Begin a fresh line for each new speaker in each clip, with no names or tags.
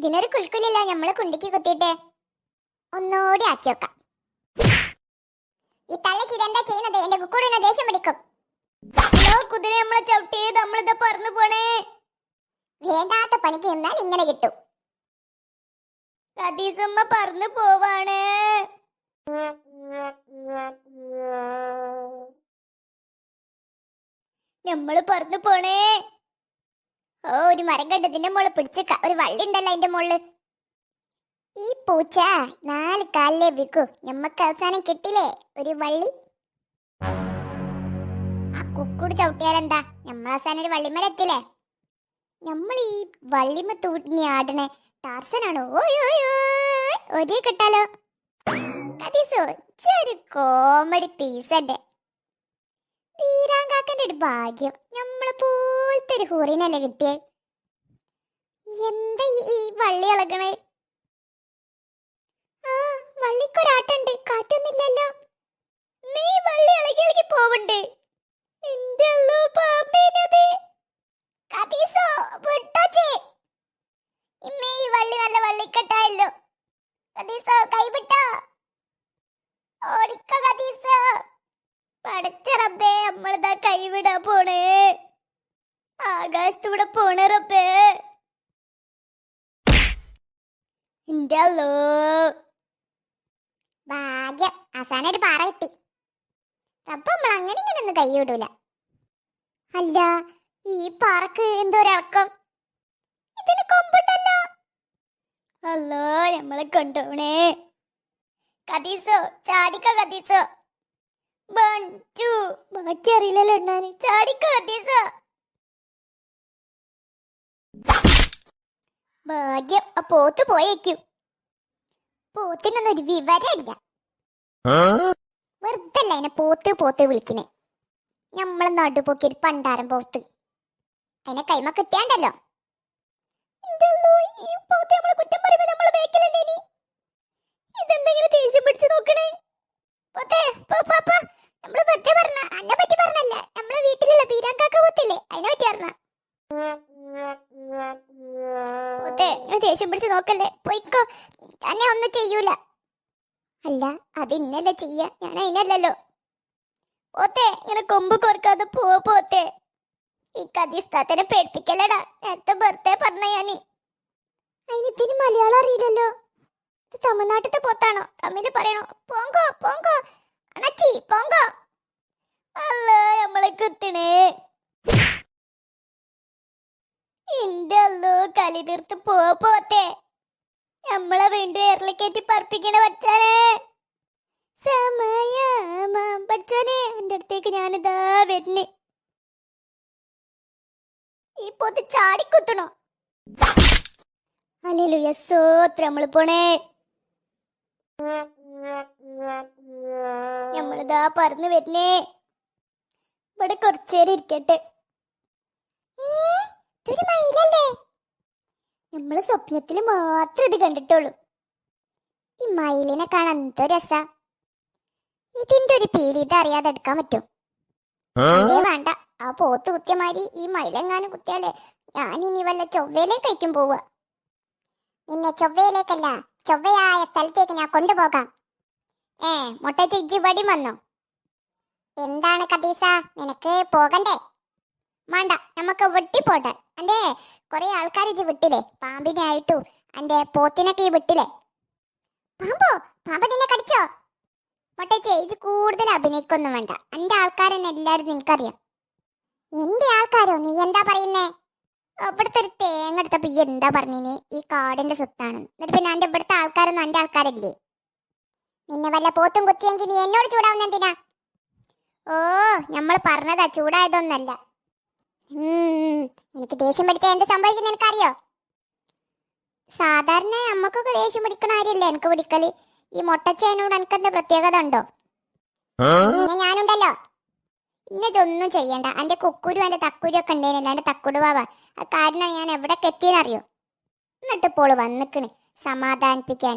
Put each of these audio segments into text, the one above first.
ഇതിനൊരു കുൽക്കുലില്ല നമ്മൾ കുണ്ടിക്ക് കുത്തിയിട്ട് ഒന്നോടി ആക്കി വെക്കാം. ഈ തള്ളക്ക് ഇതെന്താ ചെയ്യുന്നത്? എന്റെ കുക്കൂടിനെ ദേഷ്യം പിടിക്കും. കുതിര നമ്മളെ ചവിട്ടി നമ്മളിതാ പറന്നു പോണേ. വേണ്ടാത്ത പണിക്ക് നിന്നാൽ ഇങ്ങനെ കിട്ടും. കദീസമ്മ പറന്നു പോവാണ്. നമ്മൾ പറന്നു പോണേ. ഓ ഒരു മരം കണ്ടതിന്റെ മുകളിൽ പിടിച്ചേക്ക ഒരു വള്ളി ഉണ്ടല്ലോ അതിന്റെ മുകളിൽ ഈ പൂച്ച നാല് കാലിലെ വിക്കു. ഞമ്മക്ക് അവസാനം കിട്ടില്ലേ ഒരു വള്ളി. ആ കുക്കൂട് ചവിട്ടിയാലെന്താ? നമ്മൾ അവസാനം ഒരു വള്ളിമര എത്തില്ലേ നമ്മൾ ഈ വള്ളിമ തൂങ്ങി ആടണേ ടാർസനാണോ? ഓ ഒരേ കിട്ടാലോ? കതീസോ? ഒരു കോമഡി പീസ് പീസന്റെ തീരാങ്കാക്കന്റെ ഒരു ഭാഗ്യം. നമ്മളെ പോലത്തെ ഒരു ഹൂറിനല്ലേ കിട്ടിയേ? എന്താ ഈ- വള്ളി ഇളകണേ? ആ വള്ളിക്കൊരാട്ടുണ്ട്. കാറ്റൊന്നുമില്ലല്ലോ. നീ വള്ളി ഇളകി പോവുണ്ട്. കതീസോ ഇമ്മേ ഈ വള്ളി നല്ല കതീസോ കൈവിട്ടോ. ഓടിക്കോ കതീസോ. പടച്ച റബ്ബേ നമ്മളിതാ കൈവിടാ പോണേ. ആകാശത്തൂടെ പോണേ റബ്ബേ. എന്റെ ഭാഗ്യം. അവസാനം ഒരു പാറ കിട്ടി. റബ്ബ് നമ്മൾ അങ്ങനെ ഇങ്ങനെ ഒന്നും കൈവിടൂല. അല്ല ഈ പാറക്ക് എന്തോ ഒരിളക്കം ഇതിന് കൊമ്പുണ്ടല്ലോ. അല്ലോ നമ്മളെ കൊണ്ടോണേ കതീസോ ചാടിക്ക കതീസോ ബാക്കി അറിയില്ലല്ലോ എണ്ണാന് ചാടിക്ക കതീസോ ഭാഗ്യം ആ പോത്ത് പോയേക്കും. പോത്തിനൊന്നും ഒരു വിവരമില്ല. വെറുതല്ല അതിനെ പോത്ത് പോത്ത് വിളിക്കണേ. നമ്മളെ നടുപോക്കി ഒരു പണ്ടാരം പോത്ത്. അതിനെ കൈമ കിട്ടിയാണ്ടല്ലോ. ഈ പോത്ത് നമ്മളെ കുറ്റം പറയുമ്പോ നമ്മളെ ബേക്കിലുണ്ടേനി. ഞാൻ ദേഷ്യം പിടിച്ച് നോക്കല്ലേ പോയിക്കോ. തന്നെ ഒന്നും ചെയ്യൂല. അല്ല അത് ഇന്നല്ലേ ചെയ്യ? ഞാൻ അതിനല്ലല്ലോ പോത്തേ ഇങ്ങനെ കൊമ്പ് കൊറക്കാതെ പോ പോത്തേ. ഈ കഥിസ്ഥാത്തിനെ പേടിപ്പിക്കലടാ നേരത്തെ ബർത്ത്ഡേ പറഞ്ഞ ഞാൻ. അതിനിത്തിന് മലയാളം അറിയില്ലല്ലോ. ഇത് തമിഴ്നാട്ടിലത്തെ പോത്താണോ? തമ്മിൽ പറയണോ? പോങ്കോ പോങ്കോ. അണച്ചി പോങ്കോ. അല്ല നമ്മളെ കുത്തണേ ഇന്റെ അല്ലോ കലി തീർത്ത് പോത്തെ. നമ്മളെ വീണ്ടും എയറിലേക്കേറ്റി പറപ്പിക്കണ പഠിച്ചാനേ. സമയമാം പഠിച്ചാനേ. എന്റെ അടുത്തേക്ക് ഞാനിതാ വരുന്നേ. ഈ പോത്ത് ചാടിക്കുത്തണോ? അല്ലേലു യസോത്ര നമ്മൾ പോണേ. നമ്മളിതാ പറന്ന് വരുന്നേ. ഇവിടെ കുറച്ചേരം ഇരിക്കട്ടെ. നമ്മൾ സ്വപ്നത്തിൽ മാത്രം ഇത് കണ്ടിട്ടുള്ളൂ. ഈ മയിലിനെ കാണാൻ എന്തോ രസ? ഇതിന്റെ ഒരു പീലി ഇത് അറിയാതെ എടുക്കാൻ പറ്റും. വേണ്ട. ആ പോത്ത് കുത്തിയ മാതിരി ഈ മയിലെങ്ങാനും കുത്തിയാലേ ഞാൻ ഇനി വല്ല ചൊവ്വയിലേക്ക് കഴിക്കും പോവുക. നിന്നെ ചൊവ്വയിലേക്കല്ല ചൊവ്വയായ സ്ഥലത്തേക്ക് ഞാൻ കൊണ്ടുപോകാം. ഏ മുട്ട ചിജ്ജി വടി വന്നോ? എന്താണ് കദീസ നിനക്ക് പോകണ്ടേ? വേണ്ട നമുക്ക് വെട്ടി പോട്ടെ അന്റെ കുറെ ആൾക്കാർ ഇത് വിട്ടില്ലേ? പാമ്പിനെ ആയിട്ടു അന്റെ പോത്തിനൊക്കെ ഈ വിട്ടില്ലേ? പാമ്പോ? പാമ്പ് നിന്നെ കടിച്ചോ? മുട്ട ഇത് കൂടുതൽ അഭിനയിക്കൊന്നും വേണ്ട. എന്റെ ആൾക്കാരെന്നെ എല്ലാരും നിനക്കറിയാം. എന്റെ ആൾക്കാരോ നീ എന്താ പറയുന്നേ? ഇവിടുത്തെ ഒരു തേങ്ങ എടുത്തപ്പോ ഈ എന്താ പറഞ്ഞിനി? ഈ കാടിന്റെ സ്വത്താണ്. എന്നിട്ട് പിന്നെ എന്റെ ഇവിടുത്തെ ആൾക്കാരൊന്നും എന്റെ ആൾക്കാരല്ലേ? നിന്നെ വല്ല പോത്തും കുത്തിയെങ്കിൽ നീ എന്നോട് ചൂടാവുന്ന എന്തിനാ? ഓ നമ്മൾ പറഞ്ഞതാ ചൂടായതൊന്നല്ല. എനിക്ക് ദേഷ്യം പിടിച്ച എന്ത് സംഭവിക്കുന്ന എനിക്കറിയോ? സാധാരണ അമ്മക്കൊക്കെ ദേഷ്യം പിടിക്കണ കാര്യല്ലേ എനിക്ക് പിടിക്കൽ? ഈ മൊട്ടച്ചേനോട് എനിക്കെന്താ പ്രത്യേകത ഉണ്ടോ? ഞാനുണ്ടല്ലോ. ഇന്നതൊന്നും ചെയ്യണ്ട. എന്റെ കുക്കുരും എന്റെ തക്കുരും ഒക്കെ ഉണ്ടേനല്ലോ എന്റെ തക്കുടുവാവ ആ കാരണം ഞാൻ എവിടെ എത്തിയെന്നറിയോ? എന്നിട്ട് ഇപ്പോൾ വന്നിക്കണ് സമാധാനിപ്പിക്കാൻ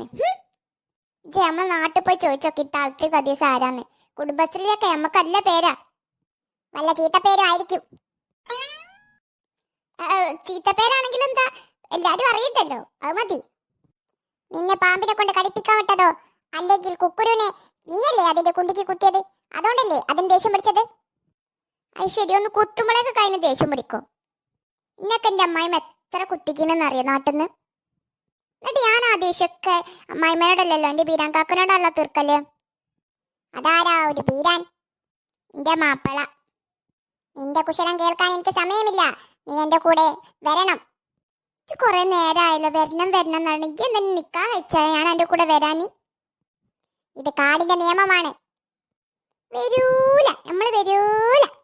ജെ നമ്മളെ നാട്ടിൽ പോയി ചോദിച്ചോക്കി തളത്ത് കദീസ് ആരാന്ന് കുടുംബശ്രീയൊക്കെ നമ്മക്കല്ല പേരാ. വല്ല ചീത്ത പേരും ആയിരിക്കും. ആ, ചീത്ത എന്താ? എല്ലാരും അറിയണ്ടല്ലോ അത് മതി. നിന്നെ പാമ്പിനെ കൊണ്ട് കടിപ്പിക്കാൻ വിട്ടതോ? അല്ലെങ്കിൽ കുക്കുരുവിനെ നീയല്ലേ അതിന്റെ കുണ്ടിക്ക് കുത്തിയത്? അതുകൊണ്ടല്ലേ അതിന് ദേഷ്യം പിടിച്ചത്? അത് ശരി ഒന്ന് കുത്തുമ്പോഴേക്ക് കഴിഞ്ഞ് ദേഷ്യം പിടിക്കും. ഇന്നൊക്കെ എന്റെ അമ്മായിമ്മ എത്ര കുത്തിക്കണെന്ന് അറിയാം നാട്ടിന്ന്? എന്നിട്ട് ഞാൻ ആ ദേഷ്യമൊക്കെ അമ്മായിമ്മയോടല്ലല്ലോ എന്റെ ബീരാൻ കാക്കനോടല്ല തീർക്കൽ അതാരാ ഒരു ബീരാൻ? എന്റെ മാപ്പള. നിന്റെ കുശലം കേൾക്കാൻ എനിക്ക് സമയമില്ല. നീ എന്റെ കൂടെ വരണം. കുറെ നേരമായല്ലോ വരണം വരണം എന്നാണ്. ഇജ്ജ് എന്നെ നിൽക്കാൻ വെച്ചാ ഞാൻ എന്റെ കൂടെ വരാനി ഇത് കാടിന്റെ നിയമമാണ്. വരൂല. നമ്മൾ വരൂല.